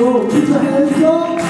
이거 진짜 했어?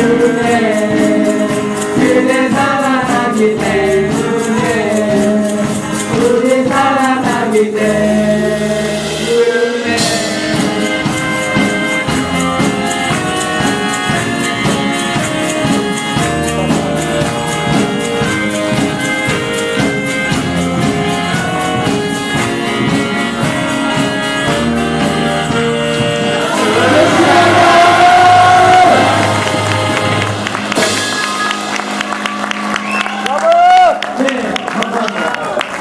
때문에 그대 사랑하기 때문에. 우리 사랑하기 때문에.